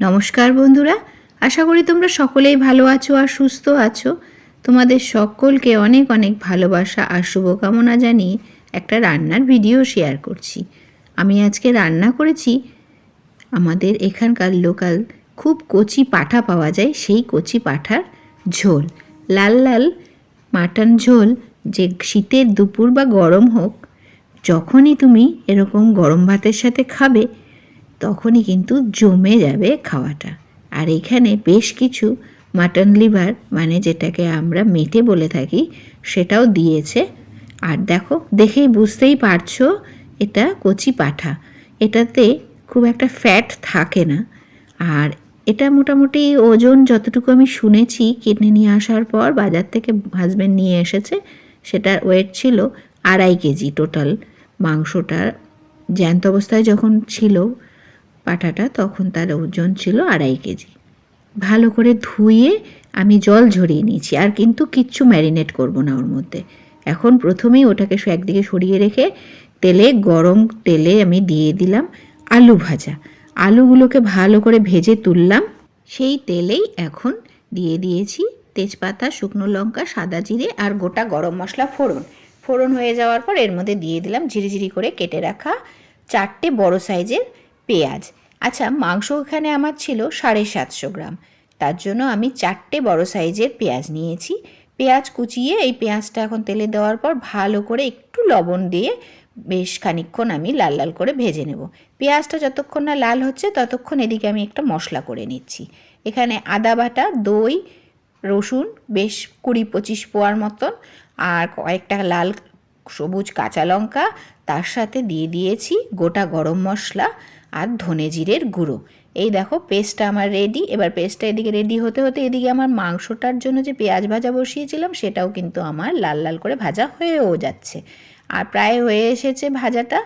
নমস্কার বন্ধুরা, আশা করি তোমরা সকলেই ভালো আছো আর সুস্থ আছো। তোমাদের সকলকে অনেক অনেক ভালোবাসা আর শুভকামনা জানিয়ে একটা রান্নার ভিডিও শেয়ার করছি। আমি আজকে রান্না করেছি, আমাদের এখানকার লোকাল খুব কচি পাঠা পাওয়া যায়, সেই কচি পাঠার ঝোল। লাল লাল মাটন ঝোল যে শীতের দুপুর বা গরম হোক, যখনই তুমি এরকম গরম ভাতের সাথে খাবে তখনই কিন্তু জমে যাবে খাওয়াটা। আর এখানে বেশ কিছু মাটন লিভার মানে যেটাকে আমরা মেটে বলে থাকি, সেটাও দিয়েছে। আর দেখো, দেখেই বুঝতেই পারছ, এটা কচি পাঠা। এটাতে খুব একটা ফ্যাট থাকে না। আর এটা মোটামুটি ওজন যতটুকু আমি শুনেছি, কিনে নিয়ে আসার পর বাজার থেকে হাজব্যান্ড নিয়ে এসেছে, সেটার ওয়েট ছিল আড়াই কেজি টোটাল মাংসটার জ্যান্ত অবস্থায় যখন ছিল পাঠাটা তখন তার ওজন ছিল আড়াই কেজি। ভালো করে ধুয়ে আমি জল ঝরিয়ে নিয়েছি, আর কিন্তু কিচ্ছু ম্যারিনেট করব না ওর মধ্যে। এখন প্রথমেই ওটাকে একদিকে সরিয়ে রেখে তেলে, গরম তেলে আমি দিয়ে দিলাম আলু ভাজা। আলুগুলোকে ভালো করে ভেজে তুললাম। সেই তেলেই এখন দিয়ে দিয়েছি তেজপাতা, শুকনো লঙ্কা, সাদা জিরে আর গোটা গরম মশলা ফোড়ন। ফোড়ন হয়ে যাওয়ার পর এর মধ্যে দিয়ে দিলাম ঝিরিঝিরি করে কেটে রাখা চারটে বড় সাইজের পেঁয়াজ। আচ্ছা মাংস এখানে আমার ছিল সাড়ে সাতশো গ্রাম। তার জন্য আমি চারটে বড় সাইজের পেঁয়াজ নিয়েছি। পেঁয়াজ কুচিয়ে এই পেঁয়াজটা এখন তেলে দেওয়ার পর ভালো করে একটু লবণ দিয়ে বেশ খানিকক্ষণ আমি লাল লাল করে ভেজে নেব। পেঁয়াজটা যতক্ষণ না লাল হচ্ছে ততক্ষণ এদিকে আমি একটা মশলা করে নিচ্ছি। এখানে আদা বাটা, দই, রসুন, বেশ কুড়ি পঁচিশ পোয়ার মতন, আর কয়েকটা লাল সবুজ কাঁচা লঙ্কা, তার সাথে দিয়ে দিয়েছি গোটা গরম মশলা আর ধনে জিরের গুঁড়ো। এই দেখো পেস্টটা আমার রেডি এবার পেস্টটা এদিকে রেডি হতে হতে এদিকে আমার মাংসটার জন্য যে পেঁয়াজ ভাজা বসিয়েছিলাম, সেটাও কিন্তু আমার লাল লাল করে ভাজা হয়েও যাচ্ছে। আর প্রায় হয়ে এসেছে ভাজাটা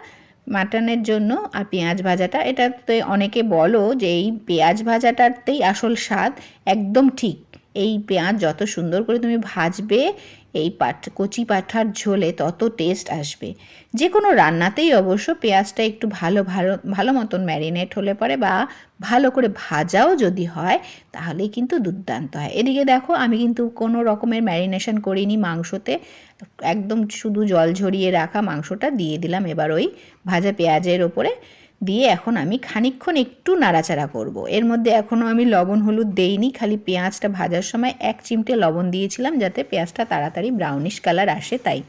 মাটনের জন্য। আর পেঁয়াজ ভাজাটা এটাতে অনেকে বলো যে এই পেঁয়াজ ভাজাটাতেই আসল স্বাদ একদম ঠিক। এই পেঁয়াজ যত সুন্দর করে তুমি ভাজবে এই পাঠ, কচি পাঠার ঝোলে তত টেস্ট আসবে। যে কোনো রান্নাতেই অবশ্য পেঁয়াজটা একটু ভালো ভালো ভালো মতন ম্যারিনেট হলে পরে বা ভালো করে ভাজাও যদি হয়, তাহলেই কিন্তু দুর্দান্ত হয়। এদিকে দেখো, আমি কিন্তু কোনো রকমের ম্যারিনেশন করিনি মাংসতে। একদম শুধু জল ঝরিয়ে রাখা মাংসটা দিয়ে দিলাম এবার ওই ভাজা পেঁয়াজের ওপরে। দিয়ে এখন আমি খানিক্ষণ একটু নাড়াচাড়া করব। এর মধ্যে এখনও আমি লবণ হলুদ দেইনি, খালি পেঁয়াজটা ভাজার সময় এক চিমটে লবণ দিয়েছিলাম যাতে পেঁয়াজটা তাড়াতাড়ি ব্রাউনিশ কালার আসে তাই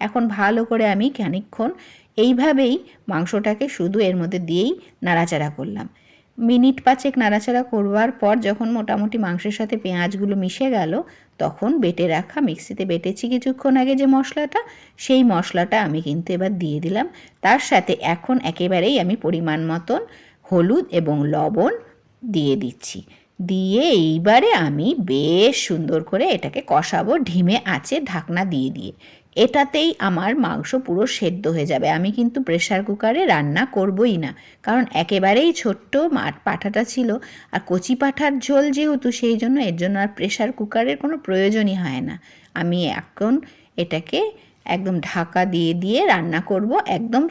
এখন ভালো করে আমি খানিক্ষণ এইভাবেই মাংসটাকে শুধু এর মধ্যে দিয়েই নাড়াচাড়া করলাম মিনিট পাঁচেক নাড়াচাড়া করবার পর যখন মোটামুটি মাংসের সাথে পেঁয়াজগুলো মিশে গেল, তখন বেটে রাখা মিক্সিতে বেটেছি কিছুক্ষণ আগে যে মশলাটা, সেই মশলাটা আমি কিন্তু এবার দিয়ে দিলাম। তার সাথে এখন একেবারেই আমি পরিমাণ মতন হলুদ এবং লবণ দিয়ে দিচ্ছি। দিয়ে এইবারে আমি বেশ সুন্দর করে এটাকে কষাবো, ঢিমে আছে ঢাকনা দিয়ে দিয়ে। এটাতেই আমার মাংস পুরো সেদ্ধ হয়ে যাবে। আমি কিন্তু প্রেশার কুকারে রান্না করবই না। কারণ একেবারেই ছোট্ট মাঠ পাঠাটা ছিল। আর কচি পাঠার ঝোল যেহেতু, সেই জন্য এর জন্য আর প্রেশার কুকারের কোনো প্রয়োজনই হয় না। আমি এখন এটাকে একদম ঢাকা দিয়ে দিয়ে রান্না করব। একদম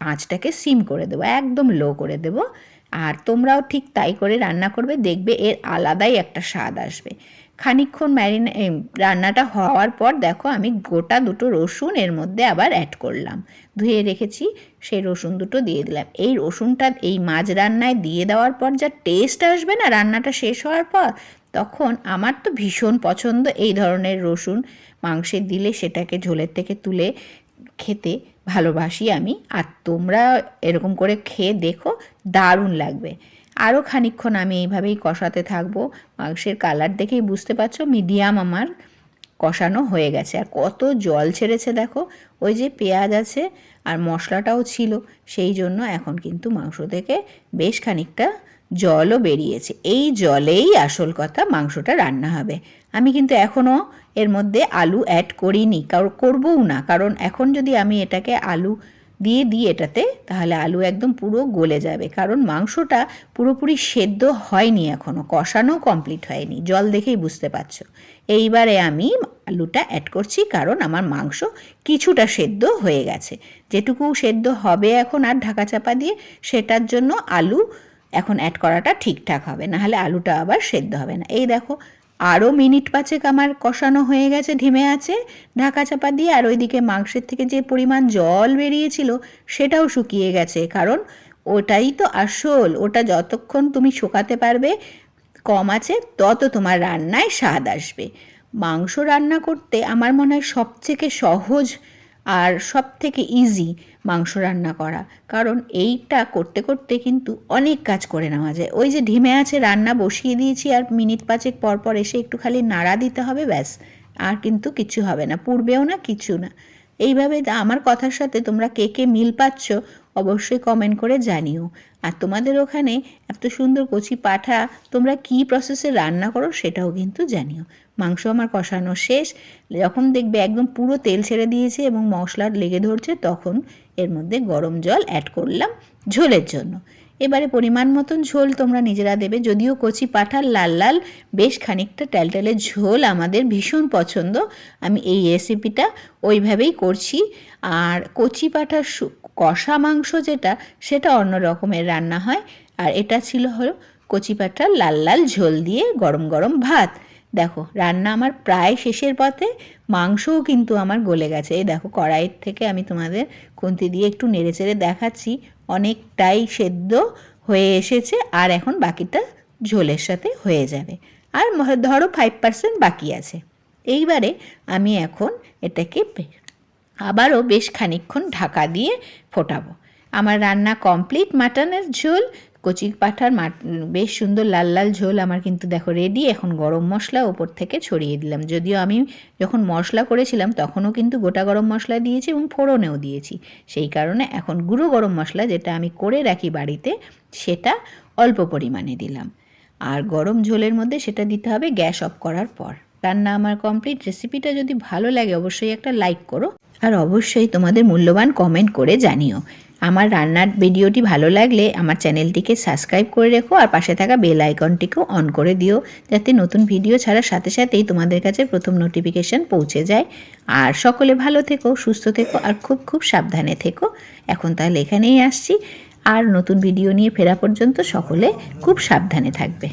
আঁচটাকে সিম করে দেবো। একদম লো করে দেবো। আর তোমরাও ঠিক তাই করে রান্না করবে। দেখবে এর আলাদাই একটা স্বাদ আসবে। খানিকক্ষণ ম্যারিনে রান্নাটা হওয়ার পর দেখো আমি গোটা দুটো রসুন এর মধ্যে আবার অ্যাড করলাম। ধুয়ে রেখেছি, সেই রসুন দুটো দিয়ে দিলাম। এই রসুনটা এই মাছ রান্নায় দিয়ে দেওয়ার পর যা টেস্ট আসবে না রান্নাটা শেষ হওয়ার পর, তখন আমার তো ভীষণ পছন্দ এই ধরনের রসুন। মাংসে দিলে সেটাকে ঝোলের থেকে তুলে খেতে ভালোবাসি আমি। আর তোমরা এরকম করে খেয়ে দেখো, দারুণ লাগবে। আরও খানিকক্ষণ আমি এইভাবেই কষাতে থাকব। মাংসের কালার দেখেই বুঝতে পারছ, মিডিয়াম আমার কষানো হয়ে গেছে। আর কত জল ছেড়েছে দেখো, ওই যে পেঁয়াজ আছে আর মশলাটাও ছিল, সেই জন্য এখন কিন্তু মাংস থেকে বেশ খানিকটা জলও বেরিয়েছে। এই জলেই আসল কথা মাংসটা রান্না হবে। আমি কিন্তু এখনও এর মধ্যে আলু অ্যাড করিনি কারণ করবও না। কারণ এখন যদি আমি এটাকে আলু দিয়ে দিই এটাতে তাহলে আলু একদম পুরো গলে যাবে। কারণ মাংসটা পুরোপুরি সেদ্ধ হয়নি এখনও কষানো কমপ্লিট হয়নি। জল দেখেই বুঝতে পারছ। এইবারে আমি আলুটা অ্যাড করছি কারণ আমার মাংস কিছুটা সেদ্ধ হয়ে গেছে। যেটুকু সেদ্ধ হবে এখন আর ঢাকা চাপা দিয়ে, সেটার জন্য আলু এখন অ্যাড করাটা ঠিকঠাক হবে। নাহলে আলুটা আবার সেদ্ধ হবে না। এই দেখো আরও মিনিট পাঁচেক আমার কষানো হয়ে গেছে ধিমে আছে। ঢাকা চাপা দিয়ে আর ওইদিকে মাংসের থেকে যে পরিমাণ জল বেরিয়েছিল, সেটাও শুকিয়ে গেছে। কারণ ওটাই তো আসল, ওটা যতক্ষণ তুমি শুকাতে পারবে, কম আছে, তত তোমার রান্নায় স্বাদ আসবে। মাংস রান্না করতে আমার মনে হয় সবথেকে সহজ আর সব থেকে ইজি মাংস রান্না করা। কারণ এইটা করতে করতে কিন্তু অনেক কাজ করে নেওয়া যায়। ওই যে ঢিমে আছে, রান্না বসিয়ে দিয়েছি আর মিনিট পাঁচেক পর পর এসে একটু খালি নাড়া দিতে হবে, ব্যাস। আর কিন্তু কিছু হবে না, পূর্বেও না, কিছু না। এইভাবে আমার কথার সাথে তোমরা কে কে মিল পাচ্ছ অবশ্যই কমেন্ট করে জানিও। আর তোমাদের ওখানে এত সুন্দর কচি পাঠা, তোমরা কি প্রসেসে রান্না করো সেটাও কিন্তু জানিও। মাংস আমার কষানো শেষ। যখন দেখবে একদম পুরো তেল ছেড়ে দিয়েছে এবং মশলা লেগে ধরছে, তখন এর মধ্যে গরম জল অ্যাড করলাম ঝোলের জন্য। এবারে পরিমাণ মতন ঝোল তোমরা নিজেরা দেবে। যদিও কচি পাঠার লাল লাল, বেশ খানিকটা ট্যালট্যালে ঝোল আমাদের ভীষণ পছন্দ। আমি এই রেসিপিটা ওইভাবেই করছি। আর কচি পাঠার কষা মাংস যেটা, সেটা অন্য রকমের রান্না হয়। আর এটা ছিল হলো কচি পাঠার লাল লাল ঝোল দিয়ে গরম গরম ভাত। দেখো, রান্না আমার প্রায় শেষের পথে। মাংসও কিন্তু আমার গলে গেছে। এই দেখো, কড়াইয়ের থেকে আমি তোমাদের খুন্তি দিয়ে একটু নেড়ে চেড়ে দেখাচ্ছি। অনেকটাই সেদ্ধ হয়ে এসেছে আর এখন বাকিটা ঝোলের সাথে হয়ে যাবে। আর ধরো ফাইভ পার্সেন্ট বাকি আছে। এইবারে আমি এখন এটাকে আবারও বেশ খানিকক্ষণ ঢাকা দিয়ে ফোটাবো। আমার রান্না কমপ্লিট, মাটনের ঝোল, কচি পাঠার বেশ সুন্দর লাল লাল ঝোল আমার কিন্তু দেখো রেডি এখন গরম মশলা ওপর থেকে ছড়িয়ে দিলাম। যদিও আমি যখন মশলা করেছিলাম তখনও কিন্তু গোটা গরম মশলা দিয়েছি এবং ফোড়নেও দিয়েছি। সেই কারণে এখন গুঁড়ো গরম মশলা যেটা আমি করে রাখি বাড়িতে, সেটা অল্প পরিমাণে দিলাম। আর গরম ঝোলের মধ্যে সেটা দিতে হবে গ্যাস অফ করার পর। রান্না আমার কমপ্লিট রেসিপিটা যদি ভালো লাগে, অবশ্যই একটা লাইক করো। আর অবশ্যই তোমাদের মূল্যবান কমেন্ট করে জানিও। আমার রান্নার ভিডিওটি ভালো লাগলে আমার চ্যানেলটিকে সাবস্ক্রাইব করে রেখো আর পাশে থাকা বেল আইকনটিকেও অন করে দিও, যাতে নতুন ভিডিও ছাড়ার সাথে সাথেই তোমাদের কাছে প্রথম নোটিফিকেশন পৌঁছে যায়। আর সকলে ভালো থেকো, সুস্থ থেকো আর খুব খুব সাবধানে থেকো। এখন তাহলে এখানেই আসছি। আর নতুন ভিডিও নিয়ে ফেরা পর্যন্ত সকলে খুব সাবধানে থাকবে।